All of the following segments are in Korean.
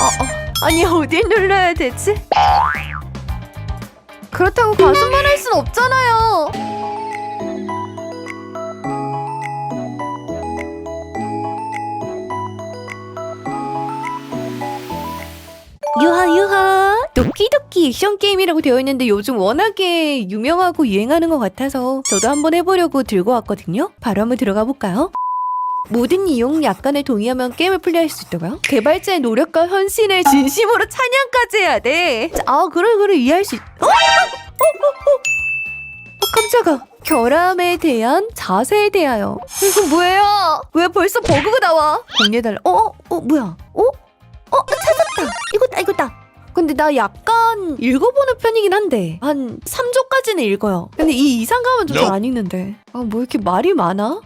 어, 아니 어딜 눌러야 되지? 그렇다고 가슴만 할 순 없잖아요. 유하 유하 도끼도끼 액션 게임이라고 되어 있는데 요즘 워낙에 유명하고 유행하는 것 같아서 저도 한번 해보려고 들고 왔거든요. 바로 한번 들어가 볼까요? 모든 이용 약관에 동의하면 게임을 플레이할 수 있다고요? 개발자의 노력과 헌신을 진심으로 찬양까지 해야 돼. 자, 아 그래 그래 이해할 수 있. 어? 어? 어? 어? 어 깜짝아. 결함에 대한 자세에 대하여. 이거 뭐예요? 왜 벌써 버그가 나와? 공개달라. 어? 어? 어 뭐야? 어? 어 찾았다. 이거다 이거다. 근데 나 약간 읽어보는 편이긴 한데 한 3조까지는 읽어요. 근데 이 이상 가면 좀 잘 안 읽는데. 아 뭐 이렇게 말이 많아?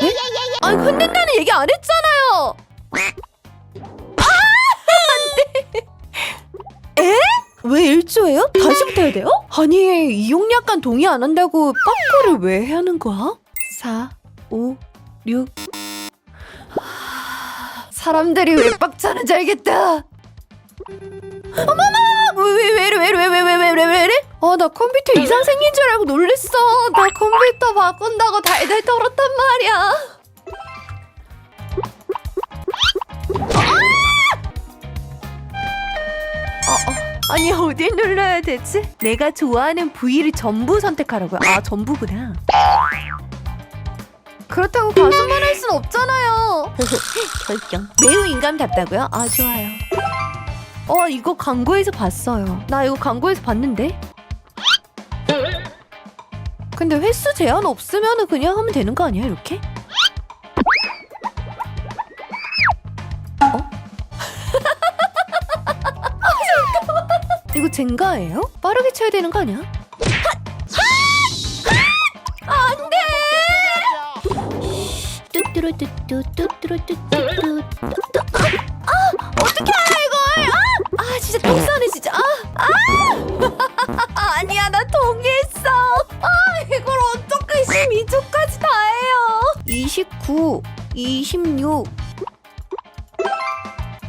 네? 아니 흔든다는 얘기 안 했잖아요. 아! 왜 1조예요? 다시부터 해야 돼요? 아니 이용 약관 동의 안 한다고 빠꾸를 왜 하는 거야? 4, 5, 6 사람들이 왜 빡차는지 알겠다. 어머머! 왜왜왜왜왜왜왜왜왜? 아 나 컴퓨터 이상 생긴 줄 알고 놀랬어. 나 컴퓨터 바꾼다고 달달 떨었단 말이야. 아! 어, 어. 아니 어딜 눌러야 되지? 내가 좋아하는 부위를 전부 선택하라고요. 아 전부구나. 그렇다고 가슴만 할 순 없잖아요. 결정. 매우 인간답다고요? 아 좋아요. 어 이거 광고에서 봤어요. 나 이거 광고에서 봤는데. 근데 횟수 제한 없으면 그냥 하면 되는 거 아니야 이렇게? 어? 이거 젠가예요? 빠르게 쳐야 되는 거 아니야? 안돼! 뚜뚜루뚜뚜 뚜뚜루뚜뚜 아 어떻게 이걸 아, 아 진짜 똥 싸네 진짜 아, 아 아니야 나 29 26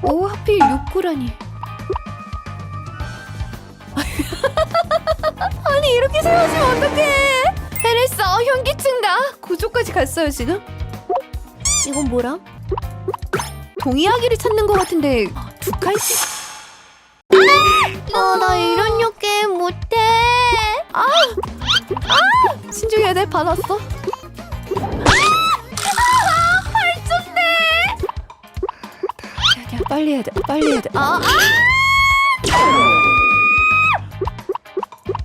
오 하필 6구라니 아니 이렇게 세워지면 어떡해 해냈어 현기증다 9조까지 갔어요 지금 이건 뭐람? 동의하기를 찾는 것 같은데 두 칸씩? 아, 나 이런 역 게임 못해. 아, 아, 신중해야 돼. 받았어. 빨리 해야 돼. 빨리 해야 돼. 아, 아.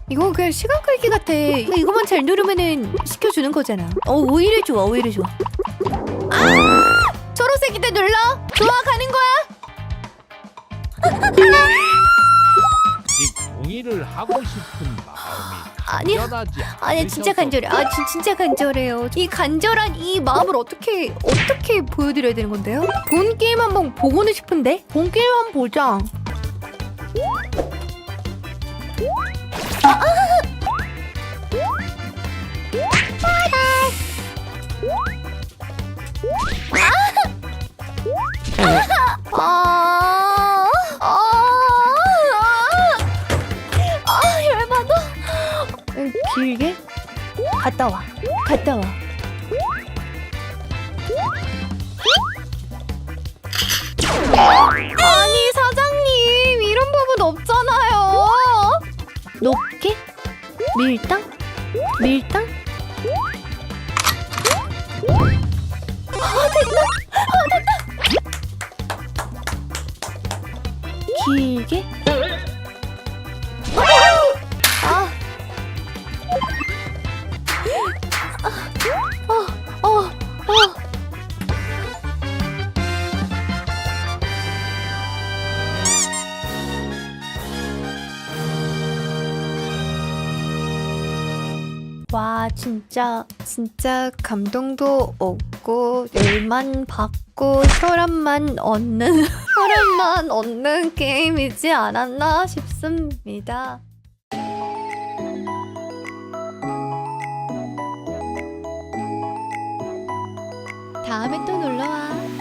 이거 그냥 시간 끌기 같아. 이거만 잘 누르면은 시켜주는 거잖아. 어, 오히려 좋아, 오히려 좋아. 아! 초록색인데 눌러. 좋아, 가는 거야. 이 공의를 하고 싶은 마음이 아니야. 아니 진짜 간절해. 아 진, 진짜 간절해요. 이 간절한 이 마음을 어떻게 어떻게 보여드려야 되는 건데요? 본 게임 한번 보고는 싶은데 본 게임 한번 보자. 아, 갔다 와. 갔다 와. 아니 사장님 이런 법은 없잖아요. 높게? 밀당? 밀당? 아. 아. 길게? 와, 진짜, 진짜 감동도 없고, 열만 받고, 혈압만 얻는, 혈압만 얻는 게임이지 않았나 싶습니다. 다음에 또 놀러와.